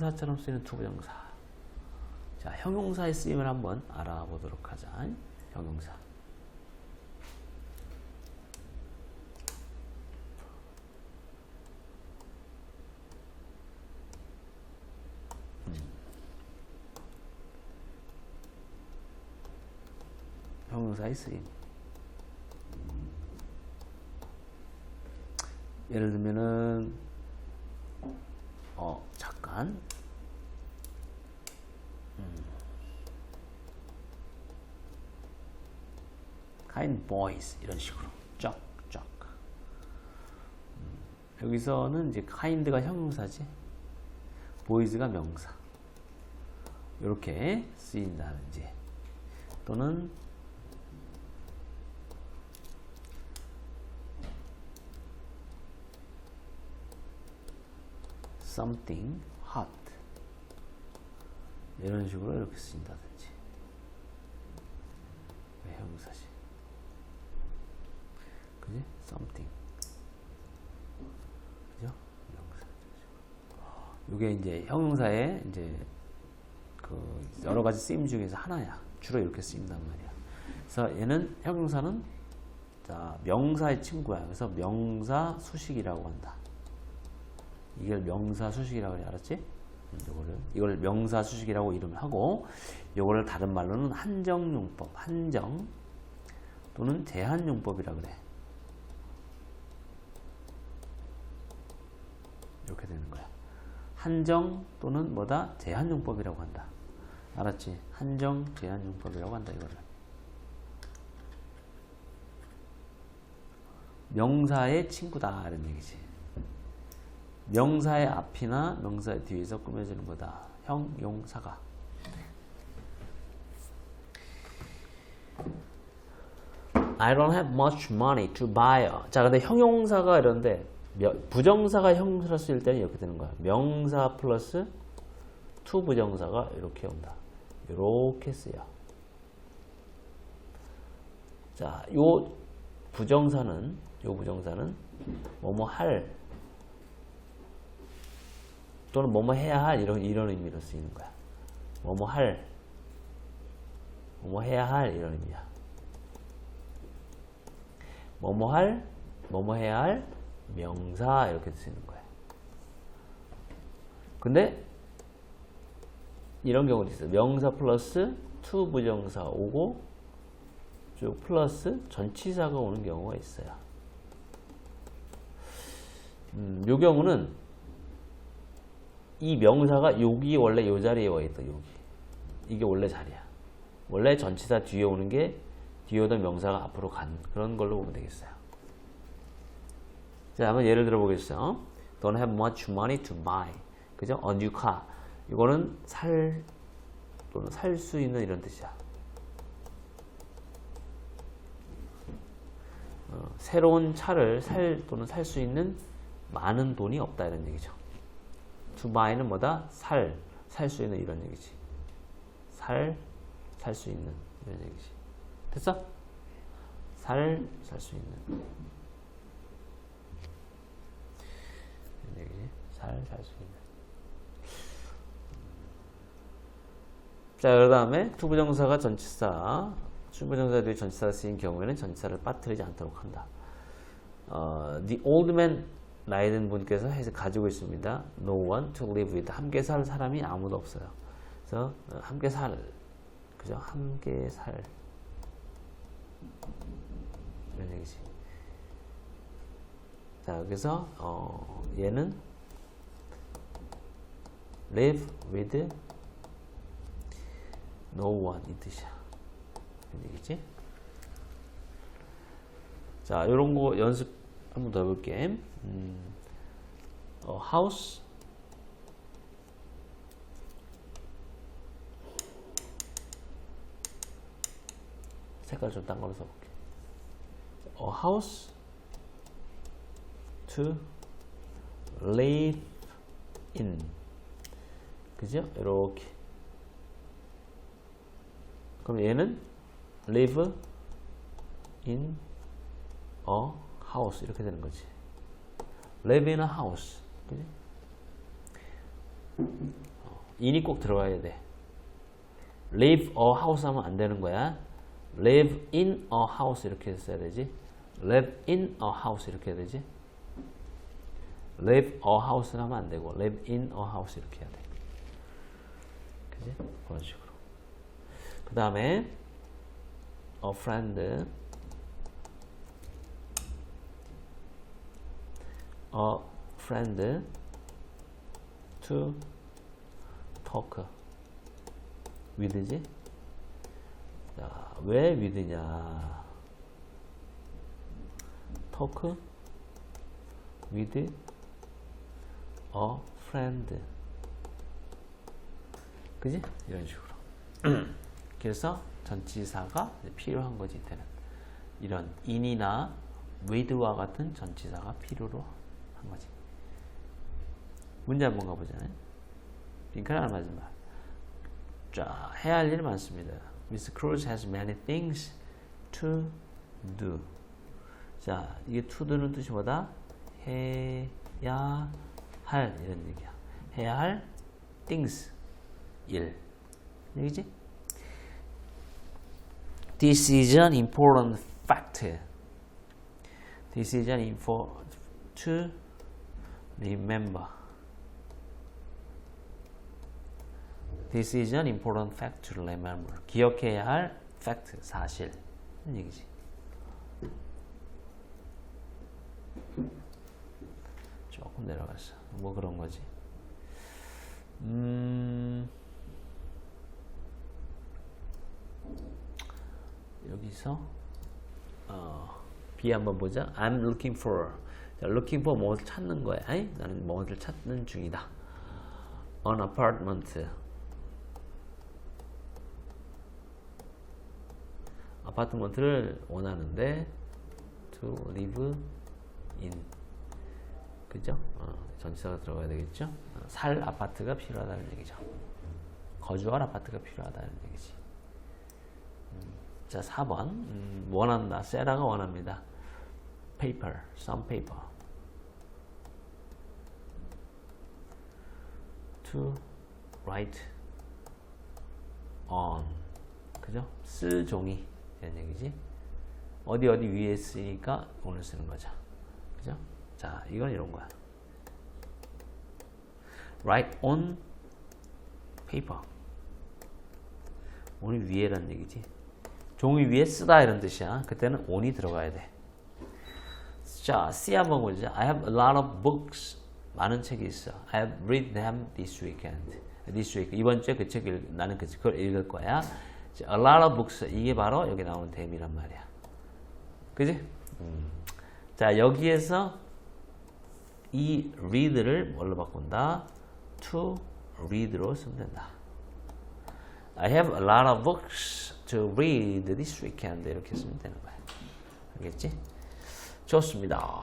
형용사처럼 쓰이는 투부정사. 자, 형용사의 쓰임을 한번 알아보도록 하자. 형용사. 음. 형용사의 쓰임. 예를 들면은 어 잠깐 음. kind boys 이런 식으로. 쩍쩍. 음, 여기서는 이제 kind가 형용사지. boys가 명사. 이렇게 쓰인다든지 또는 something hot. 이런 식으로 이렇게 쓰인다든지 왜 형용사지? 그지? something. 그죠? 명사. 이게 이제 형용사의 이제 그 여러 가지 쓰임 중에서 하나야. 주로 이렇게 쓰인단 말이야. 그래서 얘는 형용사는 자 명사의 친구야. 그래서 명사 수식이라고 한다 이걸 명사 수식이라고 해 알았지? 음, 요거를 이걸 명사 수식이라고 이름을 하고 요거를 다른 말로는 한정용법, 한정 또는 제한용법이라 그래. 이렇게 되는 거야. 한정 또는 뭐다? 제한용법이라고 한다. 알았지? 한정, 제한용법이라고 한다 이거를. 명사의 친구다 이런 얘기지. 명사의 앞이나 명사의 뒤에서 꾸며지는 거다. 형용사가. I don't have much money to buy. 자, 근데 형용사가 이런데 명- 부정사가 형용사를 쓸 때는 이렇게 되는 거야. 명사 플러스 to 부정사가 이렇게 온다. 이렇게 쓰여. 자, 요 부정사는 요 부정사는 뭐뭐 할 또는 뭐뭐 해야 할 이런 이런 의미로 쓰이는 거야. 뭐뭐 할, 뭐뭐 해야 할 이런 의미야. 뭐뭐 할, 뭐뭐 해야 할 명사 이렇게 쓰이는 거야. 근데 이런 경우도 있어. 명사 플러스 to 부정사 오고 쭉 플러스 전치사가 오는 경우가 있어요. 음, 요 경우는 이 명사가 여기 원래 요 자리에 와 있다 여기. 이게 원래 자리야. 원래 전치사 뒤에 오는 게 뒤에 오던 명사가 앞으로 간 그런 걸로 보면 되겠어요. 자 한번 예를 들어 보겠어요. Don't have much money to buy. 그죠? A new car. 이거는 살 또는 살 수 있는 이런 뜻이야. 어, 새로운 차를 살 또는 살 수 있는 많은 돈이 없다 이런 얘기죠 to buy는 뭐다? 살, 살 수 있는 이런 얘기지. 살, 살 수 있는 이런 얘기지. 됐어? 살, 살 수 있는. 이런 얘기지. 살, 살 수 있는. 자, 그 다음에 투부정사가 전치사, 추부정사들이 전치사가 쓰인 경우에는 전치사를 빠뜨리지 않도록 한다. 어, the old man 나이 든 분께서 가지고 있습니다. No one to live with. 함께 살 사람이 아무도 없어요. 그래서 어, 함께 살, 그죠? 함께 살 이런 얘기지. 자, 그래서 어, 얘는 live with no one 이 뜻이야. 이런 얘기지. 자, 이런 거 연습 한번 더 해볼게. 음, 어, house 색깔 좀 딴 걸로 써볼게. 어, house to live in 그죠? 이렇게 그럼 얘는 live in a house 이렇게 되는 거지. Live in a house. 그지? in이 꼭 들어가야 돼. live a house 하면 안 되는 거야. live in a house 이렇게 써야 되지. live in a house 이렇게 해야 되지. live a house 하면 안 되고 live in a house 이렇게 해야 돼. 그지? 그런 식으로. 그 다음에 a friend a friend to talk with지? 자, 왜 with냐? talk with a friend. 그지? 이런 식으로. 그래서 전치사가 필요한 거지, 이때는. 이런 in이나 with와 같은 전치사가 필요로 한 거지. 문제 한번 가보자요. 링크를 안 맞은 말. 자, 해야 할 일이 많습니다. Miss Cruz has many things to do. 자, 이게 to do는 뜻이 뭐다? 해야 할 이런 얘기야. 해야 할 things 일 얘기지? This is an important fact. This is an to remember. This is an important fact to remember. 기억해야 할 fact, 사실. 이 얘기지. 조금 내려갔어. 뭐 그런 거지. 음, 여기서 어, B 한번 보자. I'm looking for. 자, looking for 무엇을 찾는 거야. 아이? 나는 무엇을 찾는 중이다. An apartment. 아파트먼트를 원하는데 to live in 그죠? 어, 전치사가 들어가야 되겠죠? 어, 살 아파트가 필요하다는 얘기죠. 거주할 아파트가 필요하다는 얘기지. 음, 자, 4번. 음, 원한다. 세라가 원합니다. paper, some paper. To write on. 그죠? 쓸 종이. 이런 얘기지. 어디 어디 위에 쓰니까 오늘 쓰는 거죠. 그죠? 자, 이건 이런 거야. write on paper. 오늘 위에란 얘기지. 종이 위에 쓰다 이런 뜻이야. 그때는 on이 들어가야 돼. 자, C 한번 보자. I have a lot of books. 많은 책이 있어. I read them this weekend. This week. 이번 주에 그책 나는 그 그걸 읽을 거야. 자, a lot of books. 이게 바로 여기 나오는 them이란 말이야. 그지? 음. 자, 여기에서 이 read를 뭘로 바꾼다? to read로 쓰면 된다. I have a lot of books to read this weekend. 이렇게 쓰면 되는 거야. 알겠지? 좋습니다.